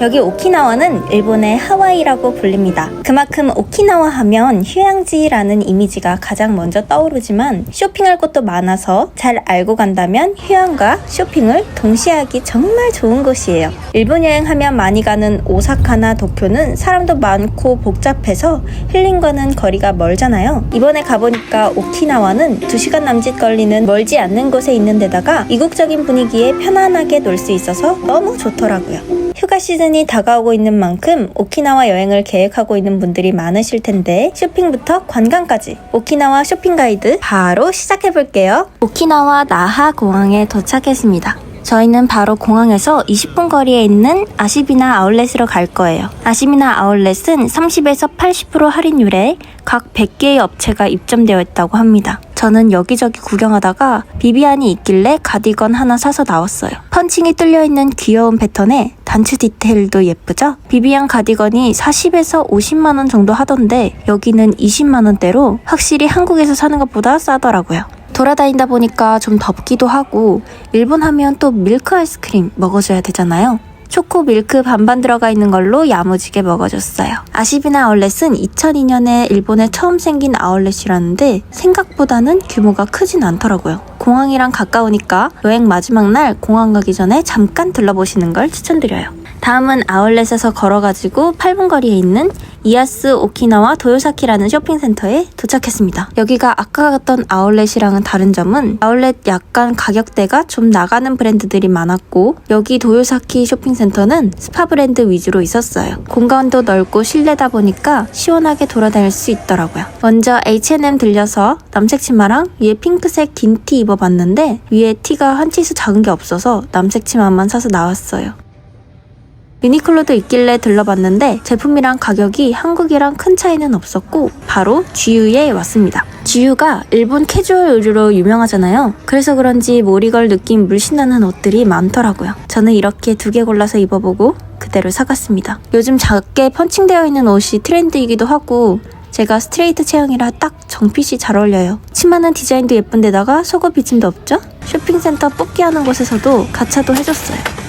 여기 오키나와는 일본의 하와이라고 불립니다. 그만큼 오키나와 하면 휴양지라는 이미지가 가장 먼저 떠오르지만 쇼핑할 곳도 많아서 잘 알고 간다면 휴양과 쇼핑을 동시에 하기 정말 좋은 곳이에요. 일본 여행하면 많이 가는 오사카나 도쿄는 사람도 많고 복잡해서 힐링과는 거리가 멀잖아요. 이번에 가보니까 오키나와는 2시간 남짓 걸리는 멀지 않는 곳에 있는 데다가 이국적인 분위기에 편안하게 놀 수 있어서 너무 좋더라고요. 휴가 시즌 이 다가오고 있는 만큼 오키나와 여행을 계획하고 있는 분들이 많으실 텐데 쇼핑부터 관광까지 오키나와 쇼핑 가이드 바로 시작해 볼게요. 오키나와 나하 공항에 도착했습니다. 저희는 바로 공항에서 20분 거리에 있는 아시비나 아울렛으로 갈 거예요. 아시비나 아울렛은 30에서 80% 할인율에 각 100개의 업체가 입점되어 있다고 합니다. 저는 여기저기 구경하다가 비비안이 있길래 가디건 하나 사서 나왔어요. 펀칭이 뚫려 있는 귀여운 패턴에 단추 디테일도 예쁘죠? 비비안 가디건이 40에서 50만 원 정도 하던데 여기는 20만 원대로 확실히 한국에서 사는 것보다 싸더라고요. 돌아다니다 보니까 좀 덥기도 하고 일본 하면 또 밀크 아이스크림 먹어줘야 되잖아요. 초코 밀크 반반 들어가 있는 걸로 야무지게 먹어줬어요. 아시비나 아울렛은 2002년에 일본에 처음 생긴 아울렛이라는데 생각보다는 규모가 크진 않더라고요. 공항이랑 가까우니까 여행 마지막 날 공항 가기 전에 잠깐 들러보시는 걸 추천드려요. 다음은 아울렛에서 걸어가지고 8분 거리에 있는 이아스 오키나와 도요사키라는 쇼핑센터에 도착했습니다. 여기가 아까 갔던 아울렛이랑은 다른 점은 아울렛 약간 가격대가 좀 나가는 브랜드들이 많았고 여기 도요사키 쇼핑센터는 스파 브랜드 위주로 있었어요. 공간도 넓고 실내다 보니까 시원하게 돌아다닐 수 있더라고요. 먼저 H&M 들려서 남색 치마랑 위에 핑크색 긴 티 입어봤는데 위에 티가 한 치수 작은 게 없어서 남색 치마만 사서 나왔어요. 유니클로도 있길래 들러봤는데 제품이랑 가격이 한국이랑 큰 차이는 없었고 바로 GU에 왔습니다. GU가 일본 캐주얼 의류로 유명하잖아요. 그래서 그런지 모리걸 느낌 물씬 나는 옷들이 많더라고요. 저는 이렇게 두 개 골라서 입어보고 그대로 사갔습니다. 요즘 작게 펀칭되어 있는 옷이 트렌드이기도 하고 제가 스트레이트 체형이라 딱 정핏이 잘 어울려요. 치마는 디자인도 예쁜데다가 속옷 비침도 없죠? 쇼핑센터 뽑기 하는 곳에서도 가차도 해줬어요.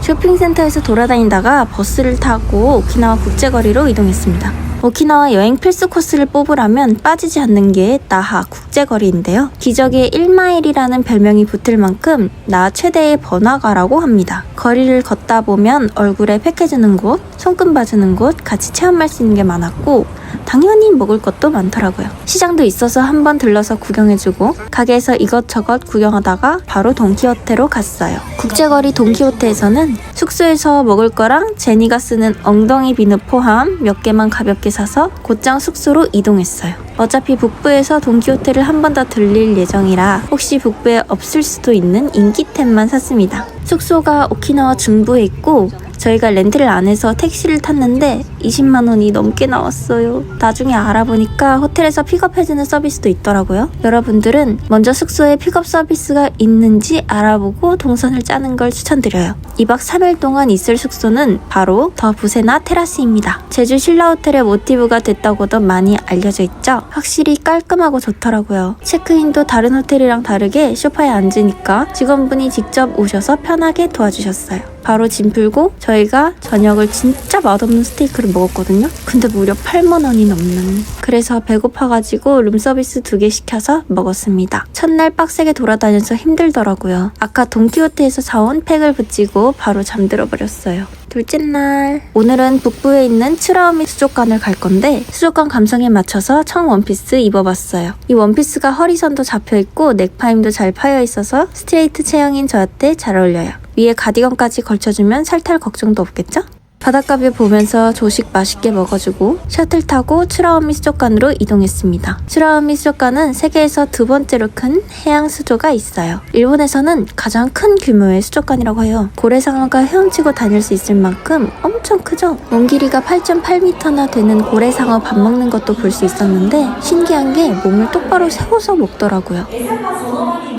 쇼핑센터에서 돌아다니다가 버스를 타고 오키나와 국제거리로 이동했습니다. 오키나와 여행 필수 코스를 뽑으라면 빠지지 않는 게 나하 국제거리인데요. 기적의 1마일이라는 별명이 붙을 만큼 나 최대의 번화가라고 합니다. 거리를 걷다 보면 얼굴에 팩해주는 곳, 손금 봐주는 곳 같이 체험할 수 있는 게 많았고 당연히 먹을 것도 많더라고요. 시장도 있어서 한번 들러서 구경해주고 가게에서 이것저것 구경하다가 바로 돈키호테로 갔어요. 국제거리 돈키호테에서는 숙소에서 먹을 거랑 제니가 쓰는 엉덩이 비누 포함 몇 개만 가볍게 사서 곧장 숙소로 이동했어요. 어차피 북부에서 돈키호테를 한 번 더 들릴 예정이라 혹시 북부에 없을 수도 있는 인기템만 샀습니다. 숙소가 오키나와 중부에 있고 저희가 렌트를 안 해서 택시를 탔는데 20만 원이 넘게 나왔어요. 나중에 알아보니까 호텔에서 픽업해주는 서비스도 있더라고요. 여러분들은 먼저 숙소에 픽업 서비스가 있는지 알아보고 동선을 짜는 걸 추천드려요. 2박 3일 동안 있을 숙소는 바로 더 부세나 테라스입니다. 제주 신라 호텔의 모티브가 됐다고도 많이 알려져 있죠. 확실히 깔끔하고 좋더라고요. 체크인도 다른 호텔이랑 다르게 소파에 앉으니까 직원분이 직접 오셔서 편하게 도와주셨어요. 바로 짐 풀고 저희가 저녁을 진짜 맛없는 스테이크를 먹었거든요. 근데 무려 8만 원이 넘는. 그래서 배고파가지고 룸서비스 두 개 시켜서 먹었습니다. 첫날 빡세게 돌아다녀서 힘들더라고요. 아까 돈키호테에서 사온 팩을 붙이고 바로 잠들어 버렸어요. 둘째 날 오늘은 북부에 있는 츠라오미 수족관을 갈 건데 수족관 감성에 맞춰서 청 원피스 입어봤어요. 이 원피스가 허리선도 잡혀있고 넥파임도 잘 파여 있어서 스트레이트 체형인 저한테 잘 어울려요. 위에 가디건까지 걸쳐주면 살탈 걱정도 없겠죠? 바닷가뷰 보면서 조식 맛있게 먹어주고 셔틀 타고 츠라오미 수족관으로 이동했습니다. 츠라오미 수족관은 세계에서 두 번째로 큰 해양 수조가 있어요. 일본에서는 가장 큰 규모의 수족관이라고 해요. 고래상어가 헤엄치고 다닐 수 있을 만큼 엄청 크죠? 몸 길이가 8.8m나 되는 고래상어 밥 먹는 것도 볼 수 있었는데 신기한 게 몸을 똑바로 세워서 먹더라고요.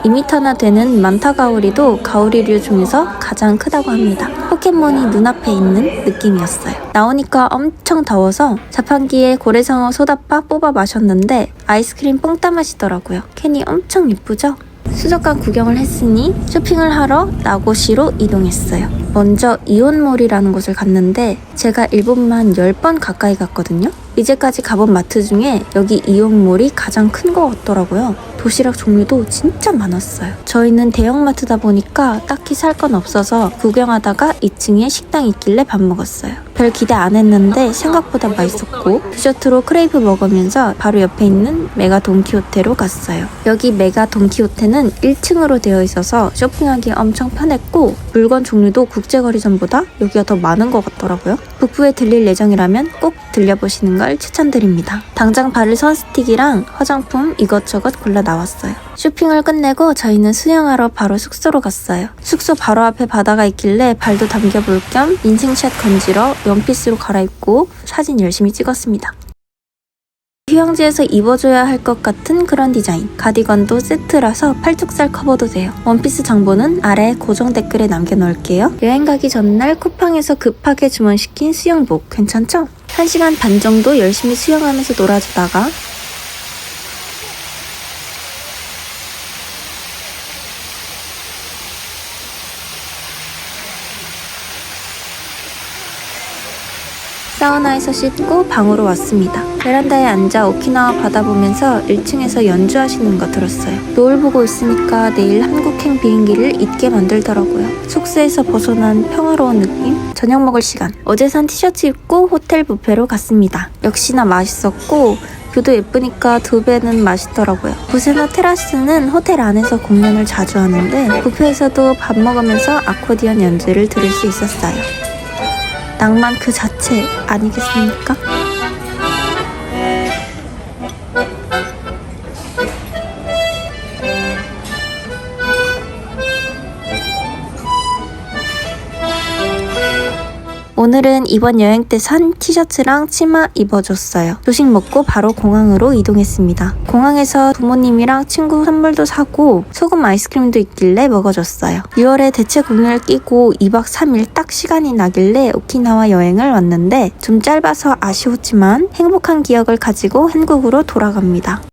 2m나 되는 만타 가오리도 가오리류 중에서 가장 크다고 합니다. 포켓몬이 눈앞에 있는 느낌이었어요. 나오니까 엄청 더워서 자판기에 고래상어 소다바 뽑아 마셨는데 아이스크림 뽕따 맛이더라고요. 캔이 엄청 예쁘죠? 수족관 구경을 했으니 쇼핑을 하러 나고시로 이동했어요. 먼저 이온몰이라는 곳을 갔는데 제가 일본만 10번 가까이 갔거든요. 이제까지 가본 마트 중에 여기 이온몰이 가장 큰 것 같더라고요. 도시락 종류도 진짜 많았어요. 저희는 대형마트다 보니까 딱히 살 건 없어서 구경하다가 2층에 식당 있길래 밥 먹었어요. 별 기대 안 했는데 생각보다 맛있었고 디저트로 크레이프 먹으면서 바로 옆에 있는 메가 돈키호테로 갔어요. 여기 메가 돈키호테는 1층으로 되어 있어서 쇼핑하기 엄청 편했고 물건 종류도 국제거리점보다 여기가 더 많은 것 같더라고요. 북부에 들릴 예정이라면 꼭 들려보시는 걸 추천드립니다. 당장 바를 선스틱이랑 화장품 이것저것 골라 나왔어요. 쇼핑을 끝내고 저희는 수영하러 바로 숙소로 갔어요. 숙소 바로 앞에 바다가 있길래 발도 담겨볼 겸 인생샷 건지러 원피스로 갈아입고 사진 열심히 찍었습니다. 휴양지에서 입어줘야 할 것 같은 그런 디자인. 가디건도 세트라서 팔뚝살 커버도 돼요. 원피스 정보는 아래 고정 댓글에 남겨놓을게요. 여행 가기 전날 쿠팡에서 급하게 주문시킨 수영복 괜찮죠? 1시간 반 정도 열심히 수영하면서 놀아주다가 사우나에서 씻고 방으로 왔습니다. 베란다에 앉아 오키나와 바다 보면서 1층에서 연주하시는 거 들었어요. 노을 보고 있으니까 내일 한국행 비행기를 잊게 만들더라고요. 숙소에서 벗어난 평화로운 느낌? 저녁 먹을 시간. 어제 산 티셔츠 입고 호텔 뷔페로 갔습니다. 역시나 맛있었고 뷰도 예쁘니까 두 배는 맛있더라고요. 부세나 테라스는 호텔 안에서 공연을 자주 하는데 뷔페에서도 밥 먹으면서 아코디언 연주를 들을 수 있었어요. 낭만 그 자체 아니겠습니까? 오늘은 이번 여행 때 산 티셔츠랑 치마 입어줬어요. 조식 먹고 바로 공항으로 이동했습니다. 공항에서 부모님이랑 친구 선물도 사고 소금 아이스크림도 있길래 먹어줬어요. 6월에 대체 공연을 끼고 2박 3일 딱 시간이 나길래 오키나와 여행을 왔는데 좀 짧아서 아쉬웠지만 행복한 기억을 가지고 한국으로 돌아갑니다.